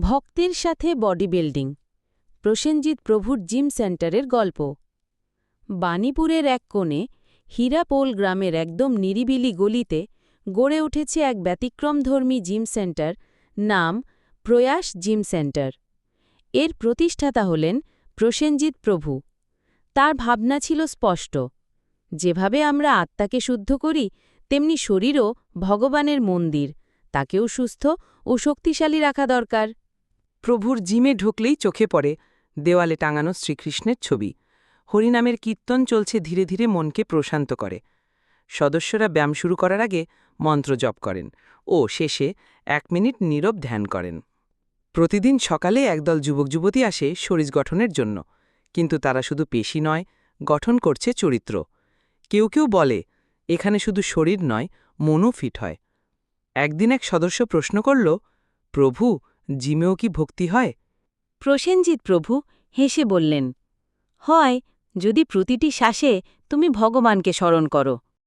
ভক্তের সাথে body building Prosenjit প্রভুর জিম সেন্টারের গল্প। বাণীপুরের এক কোণে, হীরাপোল গ্রামের একদম নিরিবিলি গলিতে গড়ে উঠেছে এক ব্যতিক্রমধর্মী জিম সেন্টার, নাম প্রয়াস জিম সেন্টার। এর প্রতিষ্ঠাতা হলেন প্রসেনজিৎ প্রভু। তার ভাবনা ছিল স্পষ্ট। যেভাবে আমরা আত্মাকে শুদ্ধ করি, তেমনি শরীরও ভগবানের মন্দির। তাকেও সুস্থ ও শক্তিশালী রাখা দরকার। প্রভুর জিমে ঢুকলেই চোখে পড়ে দেওয়ালে টাঙানো শ্রীকৃষ্ণের ছবি। হরিনামের কীর্তন চলছে ধীরে ধীরে মনকে প্রশান্ত করে। সদস্যরা ব্যায়াম শুরু করার আগে মন্ত্র জপ করেন ও শেষে এক মিনিট নীরব ধ্যান করেন। প্রতিদিন সকালে একদল যুবক যুবতী আসে শরীর গঠনের জন্য, কিন্তু তারা শুধু পেশি নয়, গঠন করছে চরিত্র। কেউ কেউ বলে, এখানে শুধু শরীর নয়, মনও ফিট হয়। একদিন এক সদস্য প্রশ্ন করল, প্রভু জিমেও কি ভক্তি হয়? প্রসেনজিৎ প্রভু হেসে বললেন, হয়, যদি প্রতিটি শ্বাসে তুমি ভগবানকে স্মরণ করো।